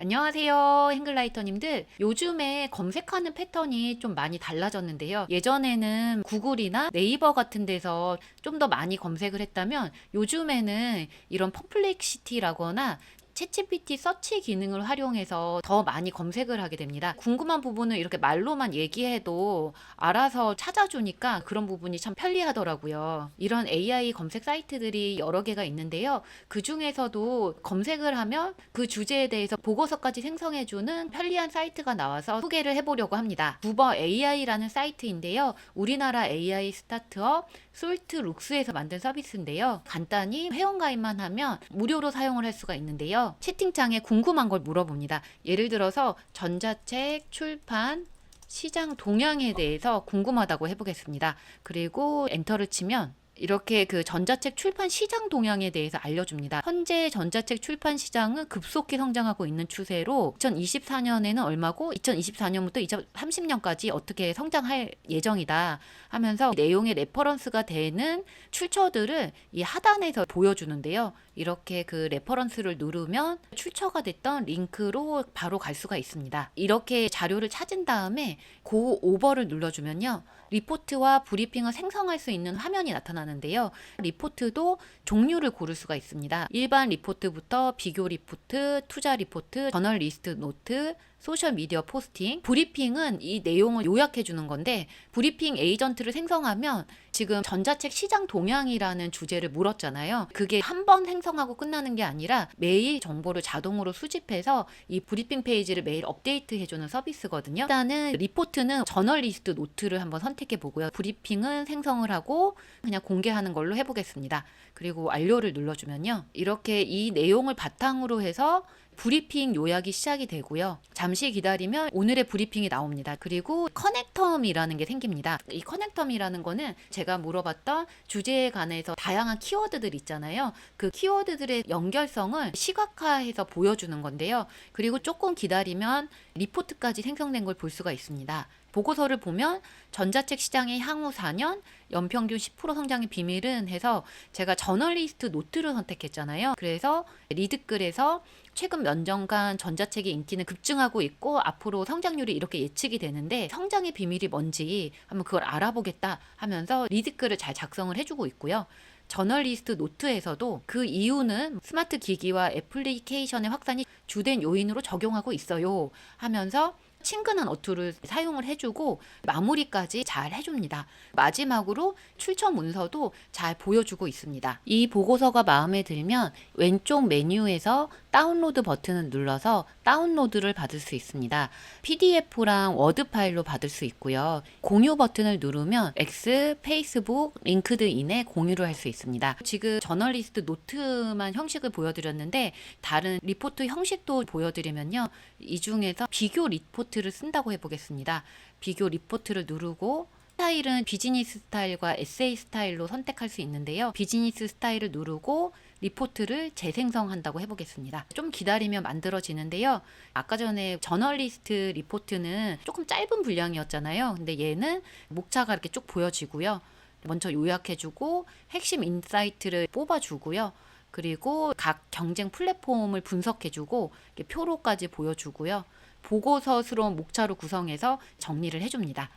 안녕하세요, 행글라이터님들. 요즘에 검색하는 패턴이 좀 많이 달라졌는데요. 예전에는 구글이나 네이버 같은 데서 좀 더 많이 검색을 했다면 요즘에는 이런 퍼플렉시티라거나 챗GPT 서치 기능을 활용해서 더 많이 검색을 하게 됩니다. 궁금한 부분을 이렇게 말로만 얘기해도 알아서 찾아주니까 그런 부분이 참 편리하더라고요. 이런 AI 검색 사이트들이 여러 개가 있는데요. 그 중에서도 검색을 하면 그 주제에 대해서 보고서까지 생성해주는 편리한 사이트가 나와서 소개를 해보려고 합니다. 구버 AI라는 사이트인데요. 우리나라 AI 스타트업 솔트 룩스에서 만든 서비스인데요. 간단히 회원가입만 하면 무료로 사용을 할 수가 있는데요. 채팅창에 궁금한 걸 물어봅니다. 예를 들어서 전자책, 출판, 시장 동향에 대해서 궁금하다고 해보겠습니다. 그리고 엔터를 치면 이렇게 그 전자책 출판 시장 동향에 대해서 알려줍니다. 현재 전자책 출판 시장은 급속히 성장하고 있는 추세로 2024년에는 얼마고 2024년부터 2030년까지 어떻게 성장할 예정이다 하면서 내용의 레퍼런스가 되는 출처들을 이 하단에서 보여주는데요. 이렇게 그 레퍼런스를 누르면 출처가 됐던 링크로 바로 갈 수가 있습니다. 이렇게 자료를 찾은 다음에 고 오버를 눌러주면요. 리포트와 브리핑을 생성할 수 있는 화면이 나타나는데요. 리포트도 종류를 고를 수가 있습니다. 일반 리포트부터 비교 리포트, 투자 리포트, 저널리스트 노트, 소셜 미디어 포스팅, 브리핑은 이 내용을 요약해 주는 건데 브리핑 에이전트를 생성하면 지금 전자책 시장 동향이라는 주제를 물었잖아요. 그게 한 번 생성하고 끝나는 게 아니라 매일 정보를 자동으로 수집해서 이 브리핑 페이지를 매일 업데이트 해주는 서비스거든요. 일단은 리포트는 저널리스트 노트를 한번 선택해 보고요. 브리핑은 생성을 하고 그냥 공개하는 걸로 해보겠습니다. 그리고 완료를 눌러주면요. 이렇게 이 내용을 바탕으로 해서 브리핑 요약이 시작이 되고요. 잠시 기다리면 오늘의 브리핑이 나옵니다. 그리고 커넥텀이라는 게 생깁니다. 이 커넥텀이라는 거는 제가 물어봤던 주제에 관해서 다양한 키워드들 있잖아요. 그 키워드들의 연결성을 시각화해서 보여주는 건데요. 그리고 조금 기다리면 리포트까지 생성된 걸 볼 수가 있습니다. 보고서를 보면 전자책 시장의 향후 4년 연평균 10% 성장의 비밀은 해서 제가 저널리스트 노트를 선택했잖아요. 그래서 리드글에서 최근 몇 년간 전자책의 인기는 급증하고 있고 앞으로 성장률이 이렇게 예측이 되는데 성장의 비밀이 뭔지 한번 그걸 알아보겠다 하면서 리드글을 잘 작성을 해주고 있고요. 저널리스트 노트에서도 그 이유는 스마트 기기와 애플리케이션의 확산이 주된 요인으로 적용하고 있어요 하면서 친근한 어투를 사용을 해주고 마무리까지 잘 해줍니다. 마지막으로 출처 문서도 잘 보여주고 있습니다. 이 보고서가 마음에 들면 왼쪽 메뉴에서 다운로드 버튼을 눌러서 다운로드를 받을 수 있습니다. PDF랑 워드 파일로 받을 수 있고요. 공유 버튼을 누르면 X, 페이스북, 링크드인에 공유를 할 수 있습니다. 지금 저널리스트 노트만 형식을 보여드렸는데 다른 리포트 형식도 보여드리면요. 이 중에서 비교 리포트 를 쓴다고 해보겠습니다. 비교 리포트를 누르고 스타일은 비즈니스 스타일과 에세이 스타일로 선택할 수 있는데요. 비즈니스 스타일을 누르고 리포트를 재생성한다고 해보겠습니다. 좀 기다리면 만들어지는데요. 아까 전에 저널리스트 리포트는 조금 짧은 분량이었잖아요. 근데 얘는 목차가 이렇게 쭉 보여지고요. 먼저 요약해주고 핵심 인사이트를 뽑아주고요. 그리고 각 경쟁 플랫폼을 분석해주고 표로까지 보여주고요. 보고서스러운 목차로 구성해서 정리를 해줍니다.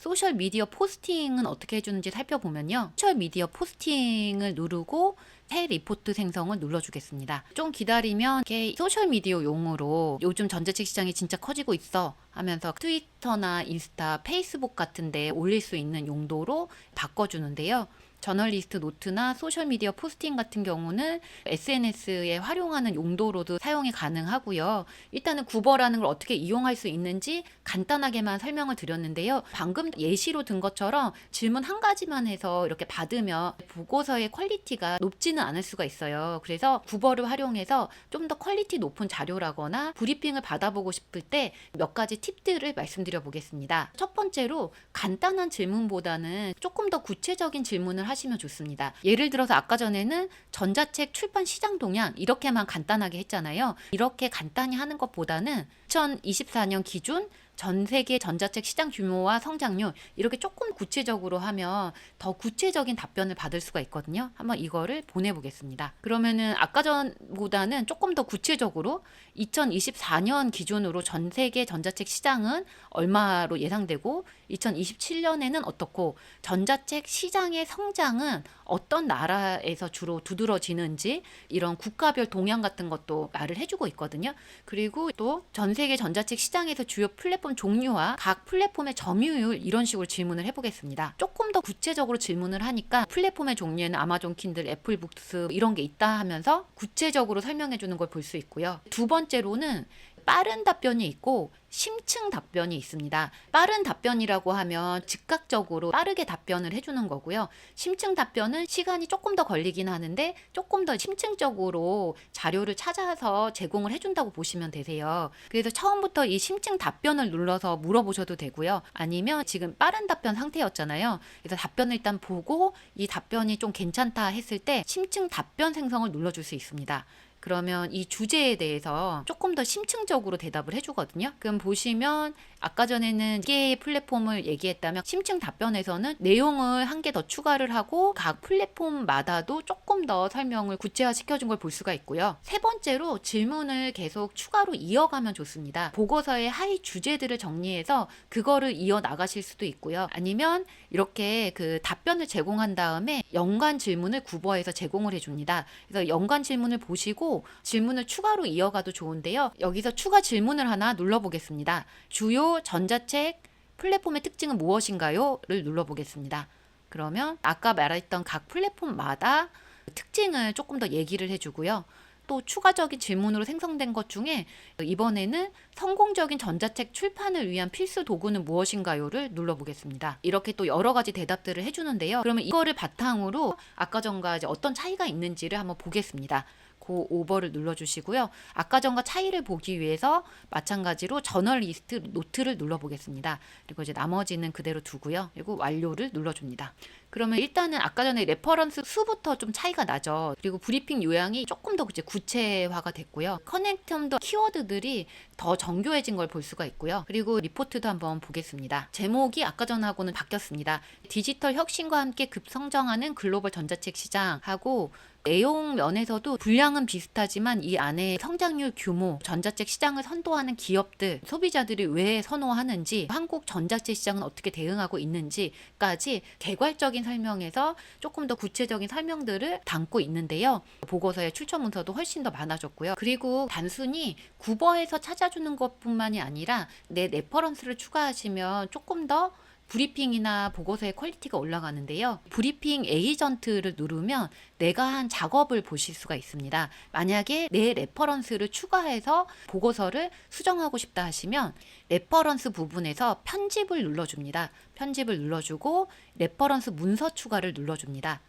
소셜 미디어 포스팅은 어떻게 해주는지 살펴보면요. 소셜 미디어 포스팅을 누르고 새 리포트 생성을 눌러주겠습니다. 좀 기다리면 이게 소셜 미디어 용으로 요즘 전자책 시장이 진짜 커지고 있어 하면서 트위터나 인스타, 페이스북 같은데 올릴 수 있는 용도로 바꿔주는데요. 저널리스트 노트나 소셜미디어 포스팅 같은 경우는 SNS에 활용하는 용도로도 사용이 가능하고요. 일단은 구버라는 걸 어떻게 이용할 수 있는지 간단하게만 설명을 드렸는데요. 방금 예시로 든 것처럼 질문 한 가지만 해서 이렇게 받으면 보고서의 퀄리티가 높지는 않을 수가 있어요. 그래서 구버를 활용해서 좀 더 퀄리티 높은 자료라거나 브리핑을 받아보고 싶을 때 몇 가지 팁들을 말씀드려 보겠습니다. 첫 번째로 간단한 질문보다는 조금 더 구체적인 질문을 하시면 좋습니다. 예를 들어서 아까 전에는 전자책 출판 시장 동향 이렇게만 간단하게 했잖아요. 이렇게 간단히 하는 것보다는 2024년 기준 전 세계 전자책 시장 규모와 성장률 이렇게 조금 구체적으로 하면 더 구체적인 답변을 받을 수가 있거든요. 한번 이거를 보내보겠습니다. 그러면은 아까 전보다는 조금 더 구체적으로 2024년 기준으로 전 세계 전자책 시장은 얼마로 예상되고 2027년에는 어떻고 전자책 시장의 성장은 어떤 나라에서 주로 두드러지는지 이런 국가별 동향 같은 것도 말을 해주고 있거든요. 그리고 또 전 세계 전자책 시장에서 주요 플랫폼 종류와 각 플랫폼의 점유율 이런 식으로 질문을 해보겠습니다. 조금 더 구체적으로 질문을 하니까 플랫폼의 종류에는 아마존 킨들, 애플 북스 이런 게 있다 하면서 구체적으로 설명해 주는 걸 볼 수 있고요. 두 번째로는 빠른 답변이 있고 심층 답변이 있습니다. 빠른 답변이라고 하면 즉각적으로 빠르게 답변을 해주는 거고요. 심층 답변은 시간이 조금 더 걸리긴 하는데 조금 더 심층적으로 자료를 찾아서 제공을 해준다고 보시면 되세요. 그래서 처음부터 이 심층 답변을 눌러서 물어보셔도 되고요. 아니면 지금 빠른 답변 상태였잖아요. 그래서 답변을 일단 보고 이 답변이 좀 괜찮다 했을 때 심층 답변 생성을 눌러줄 수 있습니다. 그러면 이 주제에 대해서 조금 더 심층적으로 대답을 해주거든요. 그럼 보시면 아까 전에는 개의 플랫폼을 얘기했다면 심층 답변에서는 내용을 한 개 더 추가를 하고 각 플랫폼마다도 조금 더 설명을 구체화 시켜준 걸 볼 수가 있고요. 세 번째로 질문을 계속 추가로 이어가면 좋습니다. 보고서의 하위 주제들을 정리해서 그거를 이어 나가실 수도 있고요. 아니면 이렇게 그 답변을 제공한 다음에 연관 질문을 구버해서 제공을 해줍니다. 그래서 연관 질문을 보시고 질문을 추가로 이어가도 좋은데요. 여기서 추가 질문을 하나 눌러보겠습니다. 주요 전자책 플랫폼의 특징은 무엇인가요?를 눌러보겠습니다. 그러면 아까 말했던 각 플랫폼마다 특징을 조금 더 얘기를 해주고요. 또 추가적인 질문으로 생성된 것 중에 이번에는 성공적인 전자책 출판을 위한 필수 도구는 무엇인가요를 눌러보겠습니다. 이렇게 또 여러 가지 대답들을 해주는데요. 그러면 이거를 바탕으로 아까 전과 어떤 차이가 있는지를 한번 보겠습니다. 그 오버를 눌러주시고요. 아까 전과 차이를 보기 위해서 마찬가지로 저널리스트 노트를 눌러보겠습니다. 그리고 이제 나머지는 그대로 두고요. 그리고 완료를 눌러줍니다. 그러면 일단은 아까 전에 레퍼런스 수부터 좀 차이가 나죠. 그리고 브리핑 요약이 조금 더 이제 구체화가 됐고요. 커넥텀도 키워드들이 더 정교해진 걸 볼 수가 있고요. 그리고 리포트도 한번 보겠습니다. 제목이 아까 전하고는 바뀌었습니다. 디지털 혁신과 함께 급성장하는 글로벌 전자책 시장하고 내용 면에서도 분량은 비슷하지만 이 안에 성장률 규모, 전자책 시장을 선도하는 기업들, 소비자들이 왜 선호하는지, 한국 전자책 시장은 어떻게 대응하고 있는지까지 개괄적인 설명에서 조금 더 구체적인 설명들을 담고 있는데요. 보고서의 출처 문서도 훨씬 더 많아졌고요. 그리고 단순히 구버에서 찾아주는 것뿐만이 아니라 내 레퍼런스를 추가하시면 조금 더 브리핑이나 보고서의 퀄리티가 올라가는데요. 브리핑 에이전트를 누르면 내가 한 작업을 보실 수가 있습니다. 만약에 내 레퍼런스를 추가해서 보고서를 수정하고 싶다 하시면 레퍼런스 부분에서 편집을 눌러줍니다. 편집을 눌러주고 레퍼런스 문서 추가를 눌러줍니다.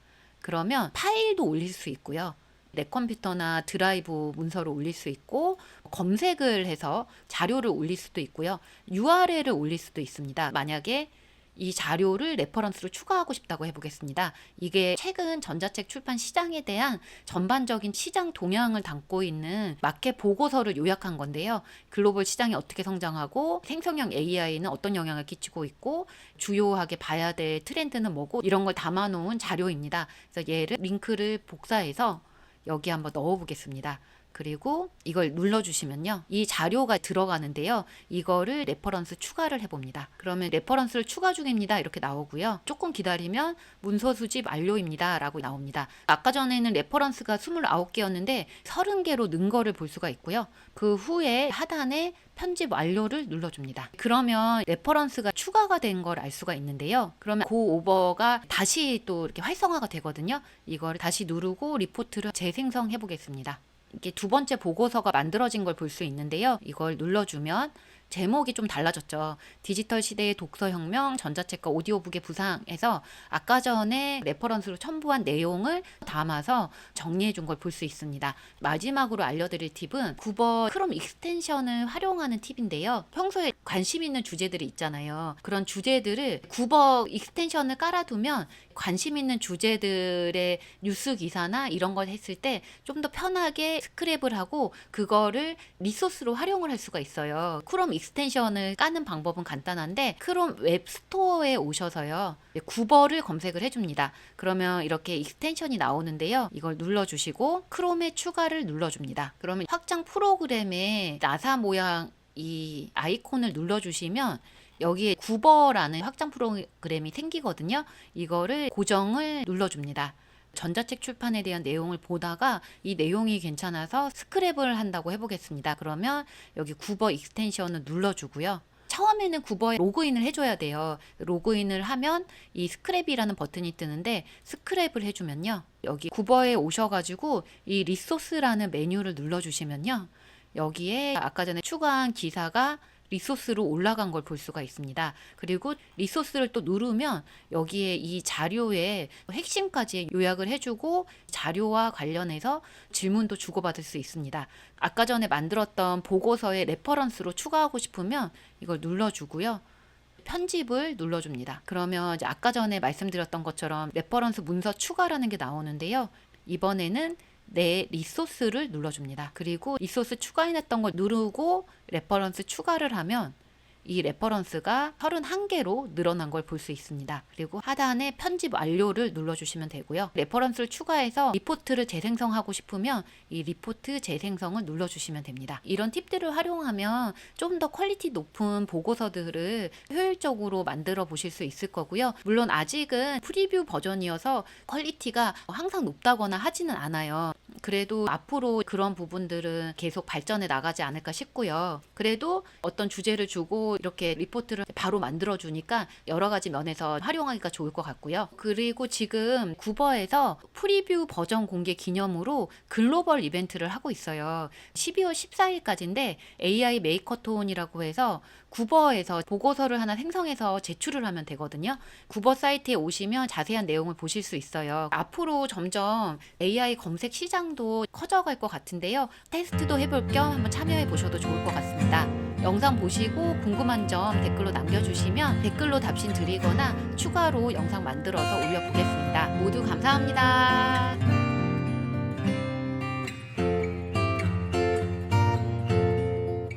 그러면 파일도 올릴 수 있고요. 내 컴퓨터나 드라이브 문서를 올릴 수 있고 검색을 해서 자료를 올릴 수도 있고요. URL을 올릴 수도 있습니다. 만약에 이 자료를 레퍼런스로 추가하고 싶다고 해보겠습니다. 이게 최근 전자책 출판 시장에 대한 전반적인 시장 동향을 담고 있는 마켓 보고서를 요약한 건데요. 글로벌 시장이 어떻게 성장하고 생성형 AI는 어떤 영향을 끼치고 있고 주요하게 봐야 될 트렌드는 뭐고 이런 걸 담아놓은 자료입니다. 그래서 얘를 링크를 복사해서 여기 한번 넣어보겠습니다. 그리고 이걸 눌러주시면요. 이 자료가 들어가는데요. 이거를 레퍼런스 추가를 해봅니다. 그러면 레퍼런스를 추가 중입니다. 이렇게 나오고요. 조금 기다리면 문서 수집 완료입니다. 라고 나옵니다. 아까 전에는 레퍼런스가 29개였는데 30개로 는 거를 볼 수가 있고요. 그 후에 하단에 편집 완료를 눌러줍니다. 그러면 레퍼런스가 추가가 된 걸 알 수가 있는데요. 그러면 그 오버가 다시 또 이렇게 활성화가 되거든요. 이거를 다시 누르고 리포트를 재생성해 보겠습니다. 이게 두 번째 보고서가 만들어진 걸 볼 수 있는데요. 이걸 눌러주면 제목이 좀 달라졌죠. 디지털 시대의 독서혁명, 전자책과 오디오북의 부상에서 아까 전에 레퍼런스로 첨부한 내용을 담아서 정리해 준 걸 볼 수 있습니다. 마지막으로 알려드릴 팁은 구버 크롬 익스텐션을 활용하는 팁인데요. 평소에 관심 있는 주제들이 있잖아요. 그런 주제들을 구버 익스텐션을 깔아두면 관심 있는 주제들의 뉴스 기사나 이런 걸 했을 때 좀 더 편하게 스크랩을 하고 그거를 리소스로 활용을 할 수가 있어요. 크롬 익스텐션을 까는 방법은 간단한데 크롬 웹 스토어에 오셔서요. 구버를 검색을 해줍니다. 그러면 이렇게 익스텐션이 나오는데요. 이걸 눌러주시고 크롬의 추가를 눌러줍니다. 그러면 확장 프로그램에 나사 모양 이 아이콘을 눌러주시면 여기에 구버라는 확장 프로그램이 생기거든요. 이거를 고정을 눌러줍니다. 전자책 출판에 대한 내용을 보다가 이 내용이 괜찮아서 스크랩을 한다고 해보겠습니다. 그러면 여기 구버 익스텐션을 눌러주고요. 처음에는 구버에 로그인을 해줘야 돼요. 로그인을 하면 이 스크랩이라는 버튼이 뜨는데 스크랩을 해주면요. 여기 구버에 오셔가지고 이 리소스라는 메뉴를 눌러주시면요. 여기에 아까 전에 추가한 기사가 리소스로 올라간 걸 볼 수가 있습니다. 그리고 리소스를 또 누르면 여기에 이 자료의 핵심까지 요약을 해주고 자료와 관련해서 질문도 주고받을 수 있습니다. 아까 전에 만들었던 보고서의 레퍼런스로 추가하고 싶으면 이걸 눌러주고요. 편집을 눌러줍니다. 그러면 아까 전에 말씀드렸던 것처럼 레퍼런스 문서 추가라는 게 나오는데요. 이번에는 내 리소스를 눌러줍니다. 그리고 리소스 추가해놨던 걸 누르고 레퍼런스 추가를 하면 이 레퍼런스가 31개로 늘어난 걸 볼 수 있습니다. 그리고 하단에 편집 완료를 눌러주시면 되고요. 레퍼런스를 추가해서 리포트를 재생성하고 싶으면 이 리포트 재생성을 눌러주시면 됩니다. 이런 팁들을 활용하면 좀 더 퀄리티 높은 보고서들을 효율적으로 만들어 보실 수 있을 거고요. 물론 아직은 프리뷰 버전이어서 퀄리티가 항상 높다거나 하지는 않아요. 그래도 앞으로 그런 부분들은 계속 발전해 나가지 않을까 싶고요. 그래도 어떤 주제를 주고 이렇게 리포트를 바로 만들어 주니까 여러 가지 면에서 활용하기가 좋을 것 같고요. 그리고 지금 구버에서 프리뷰 버전 공개 기념으로 글로벌 이벤트를 하고 있어요. 12월 14일까지인데 AI 메이커톤이라고 해서 구버에서 보고서를 하나 생성해서 제출을 하면 되거든요. 구버 사이트에 오시면 자세한 내용을 보실 수 있어요. 앞으로 점점 AI 검색 시장도 커져갈 것 같은데요. 테스트도 해볼 겸 한번 참여해 보셔도 좋을 것 같습니다. 영상 보시고 궁금한 점 댓글로 남겨주시면 댓글로 답신 드리거나 추가로 영상 만들어서 올려보겠습니다. 모두 감사합니다.